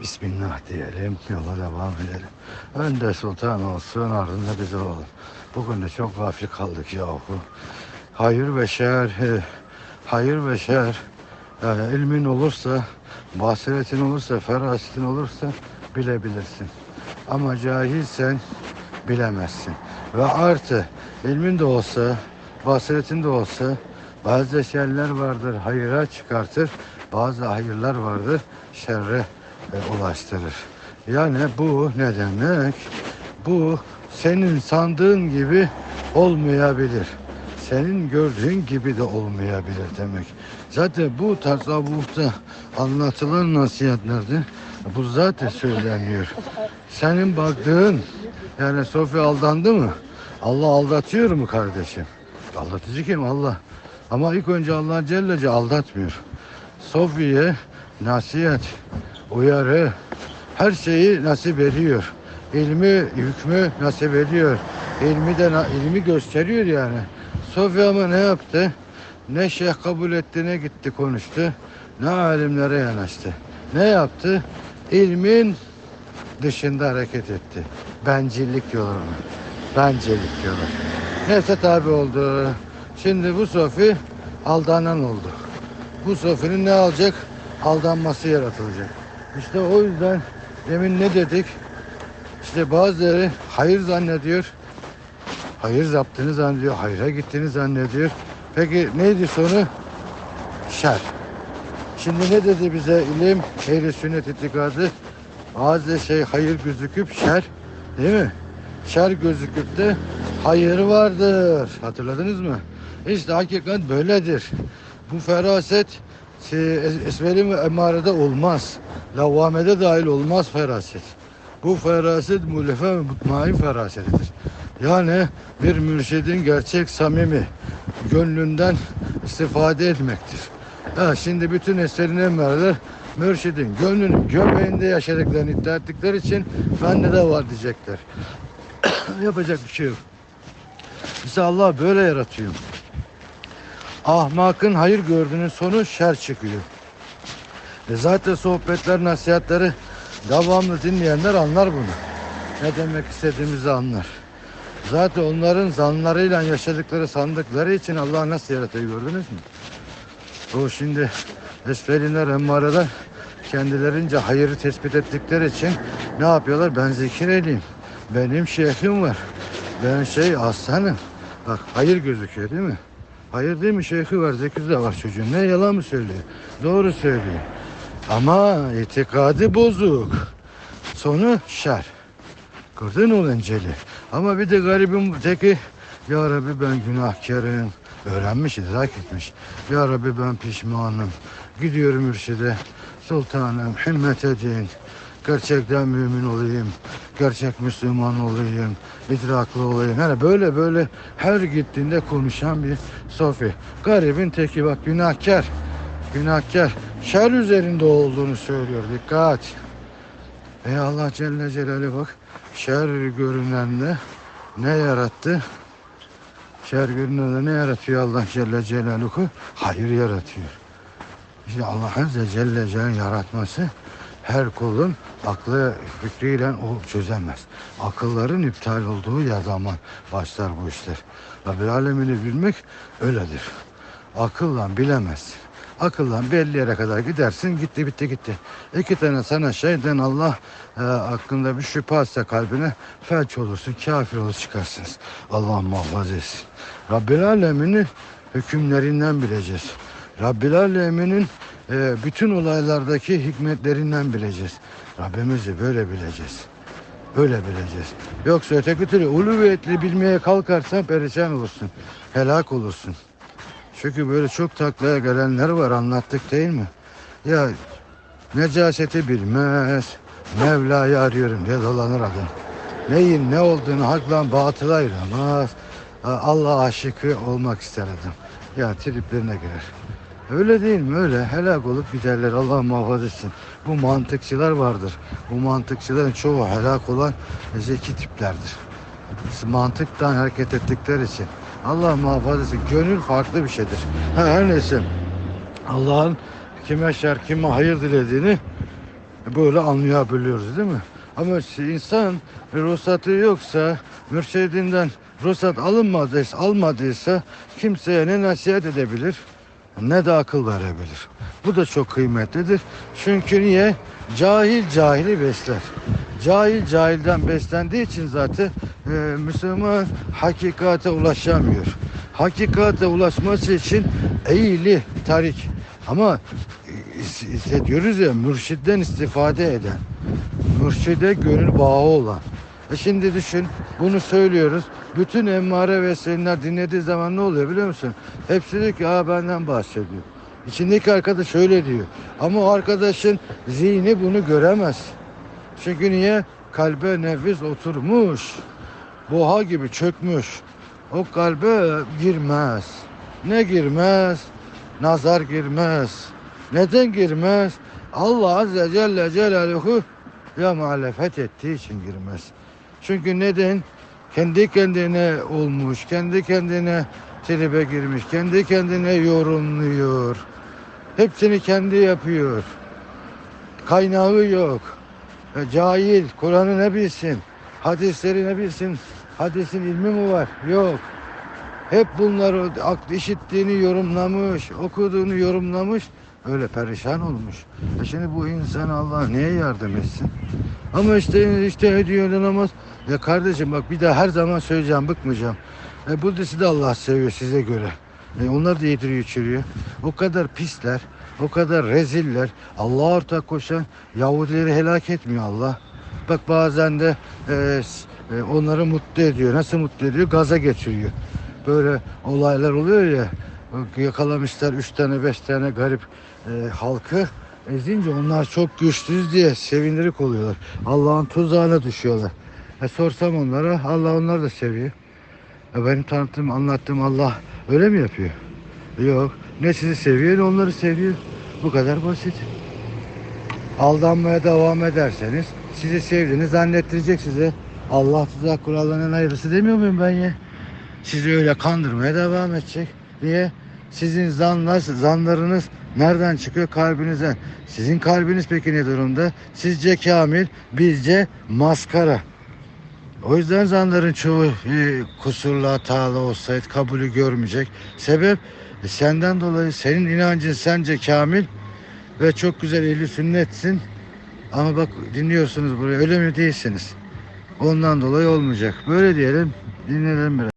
Bismillah diyelim, yola devam edelim. Önde sultan olsun, ardında biz olalım. Bugün de çok gafil kaldık yahu. Hayır ve şer, hayır ve şer. Yani ilmin olursa, basiretin olursa, ferasetin olursa bilebilirsin. Ama cahilsen bilemezsin. Ve artı ilmin de olsa, basiretin de olsa bazı şerler vardır hayıra çıkartır, bazı hayırlar vardır şerre e, ulaştırır. Yani bu ne demek? Bu senin sandığın gibi olmayabilir. Senin gördüğün gibi de olmayabilir demek. Zaten bu tasavvufta anlatılan nasihatlerde bu zaten söyleniyor. Senin baktığın yani Sofya aldandı mı? Allah aldatıyor mu kardeşim? Aldatıcı kim? Allah. Ama ilk önce Allah Celle Celle aldatmıyor. Sofya'ya nasihat, uyarı, her şeyi nasip ediyor. İlmi, hükmü nasip ediyor. İlmi de ilmi gösteriyor yani. Sofya ama ne yaptı? Ne şeyh kabul etti, ne gitti konuştu, ne alimlere yanaştı. Ne yaptı? İlmin dışında hareket etti. Bencillik diyorlar ona. Bencillik diyorlar. Neyse tabi oldu. Şimdi bu Sofi aldanan oldu. Bu Sofi'nin ne alacak? Aldanması yaratılacak. İşte o yüzden demin ne dedik? İşte bazıları hayır zannediyor. Hayır yaptığını zannediyor. Hayra gittiğini zannediyor. Peki neydi sonu? Şer. Şimdi ne dedi bize ilim? Ehli sünnet itikadı. Bazı şey hayır gözüküp şer. Değil mi? Şer gözüküp de hayır vardır. Hatırladınız mı? İşte hakikat böyledir. Bu feraset esveli ve emarede olmaz. Lavvamede dahil olmaz feraset. Bu feraset mulefe ve mutmain ferasetidir. Yani bir mürşidin gerçek samimi gönlünden istifade etmektir. Ha, şimdi bütün esverin emareler mürşidin gönlünün göbeğinde yaşadıklarını iddia ettikleri için bende de var diyecekler. Yapacak bir şey yok. İşte Allah böyle yaratıyor. Ahmakın hayır gördüğünün sonu şer çıkıyor. E zaten sohbetler, nasihatleri devamlı dinleyenler anlar bunu. Ne demek istediğimizi anlar. Zaten onların zanlarıyla yaşadıkları sandıkları için Allah nasıl yaratıyor gördünüz mü? O şimdi esfeliler, emmareler kendilerince hayırı tespit ettikleri için ne yapıyorlar? Ben zikir edeyim. Benim şeyhim var. Ben şey aslanım. Bak hayır gözüküyor değil mi? Hayır değil mi? Şeyhi var, zekisi de var çocuğun. Ne yalan mı söylüyor? Doğru söylüyor. Ama itikadı bozuk. Sonu şer. Gördün mü Enceli? Ama bir de garibim teki Ya Rabbi ben günahkarım. Öğrenmiş, idrak etmiş. Ya Rabbi ben pişmanım. Gidiyorum mürşide. Sultanım himmet edin. Gerçekten mümin olayım. Gerçek Müslüman olayım. idraklı olayım. Yani böyle böyle her gittiğinde konuşan bir sofi. Garibin teki bak günahkar. Günahkar. Şer üzerinde olduğunu söylüyor. Dikkat. Ey Allah Celle Celaluhu bak şer görünende ne yarattı? Şer görünende ne yaratıyor Allah Celle Celaluhu? Hayır yaratıyor. İşte Allah Azze Celle Celaluhu yaratması her kulun aklı fikriyle o çözemez. Akılların iptal olduğu ya zaman başlar bu işler. Rabbil alemini bilmek öyledir. Akılla bilemezsin. Akılla belli yere kadar gidersin gitti bitti gitti. İki tane sana şeyden Allah e, hakkında bir şüphe kalbine felç olursun, kafir olur çıkarsınız. Allah muhafaza etsin. Rabbil aleminin hükümlerinden bileceğiz. Rabbil aleminin e, bütün olaylardaki hikmetlerinden bileceğiz. Rabbimizi böyle bileceğiz. Öyle bileceğiz. Yoksa öteki türlü uluviyetli bilmeye kalkarsan perişan olursun. Helak olursun. Çünkü böyle çok taklaya gelenler var anlattık değil mi? Ya necaseti bilmez. Mevla'yı arıyorum diye dolanır adam. Neyin ne olduğunu hakla batıla ayıramaz. Allah aşıkı olmak ister adam. Ya triplerine girer. Öyle değil mi? Öyle. Helak olup giderler. Allah muhafaza etsin. Bu mantıkçılar vardır. Bu mantıkçıların çoğu helak olan zeki tiplerdir. Mantıktan hareket ettikleri için. Allah muhafaza etsin. Gönül farklı bir şeydir. Ha, her neyse. Allah'ın kime şer kime hayır dilediğini böyle anlayabiliyoruz değil mi? Ama insan ruhsatı yoksa, mürşidinden ruhsat alınmadıysa, almadıysa kimseye ne nasihat edebilir ne de akıl verebilir. Bu da çok kıymetlidir. Çünkü niye? Cahil cahili besler. Cahil cahilden beslendiği için zaten e, Müslüman hakikate ulaşamıyor. Hakikate ulaşması için eğili tarik. Ama e, hissediyoruz ya mürşitten istifade eden. Mürşide gönül bağı olan. E şimdi düşün bunu söylüyoruz. Bütün emmare ve seninler dinlediği zaman ne oluyor biliyor musun? Hepsi diyor ki Aa, benden bahsediyor. İçindeki arkadaş öyle diyor. Ama o arkadaşın zihni bunu göremez. Çünkü niye? Kalbe nefis oturmuş. Boğa gibi çökmüş. O kalbe girmez. Ne girmez? Nazar girmez. Neden girmez? Allah Azze Celle Celaluhu ya muhalefet ettiği için girmez. Çünkü neden? Kendi kendine olmuş, kendi kendine tribe girmiş, kendi kendine yorumluyor. Hepsini kendi yapıyor. Kaynağı yok. E, Cahil, Kur'an'ı ne bilsin? Hadisleri ne bilsin? Hadisin ilmi mi var? Yok. Hep bunları işittiğini yorumlamış, okuduğunu yorumlamış. Öyle perişan olmuş. E şimdi bu insan Allah neye yardım etsin? Ama işte işte ediyor namaz. Ya kardeşim bak bir daha her zaman söyleyeceğim bıkmayacağım. E Budist'i de Allah seviyor size göre. E onlar da yediriyor içiriyor. O kadar pisler, o kadar reziller. Allah'a ortak koşan Yahudileri helak etmiyor Allah. Bak bazen de e, e, onları mutlu ediyor. Nasıl mutlu ediyor? Gaza getiriyor. Böyle olaylar oluyor ya. Yakalamışlar üç tane beş tane garip e, halkı ezince onlar çok güçlüyüz diye sevindirik oluyorlar. Allah'ın tuzağına düşüyorlar. E sorsam onlara Allah onları da seviyor. E benim tanıttığım anlattığım Allah öyle mi yapıyor? Yok. Ne sizi seviyor ne onları seviyor. Bu kadar basit. Aldanmaya devam ederseniz sizi sevdiğini zannettirecek size. Allah tuzak kurallarının ayrısı demiyor muyum ben ya? Sizi öyle kandırmaya devam edecek. Niye? Sizin zanlar, zanlarınız nereden çıkıyor? Kalbinizden. Sizin kalbiniz peki ne durumda? Sizce kamil, bizce maskara. O yüzden zanların çoğu e, kusurlu hatalı olsaydı kabulü görmeyecek. Sebep e, senden dolayı senin inancın sence kamil ve çok güzel ehli sünnetsin. Ama bak dinliyorsunuz burayı öyle mi değilsiniz. Ondan dolayı olmayacak. Böyle diyelim dinleyelim biraz.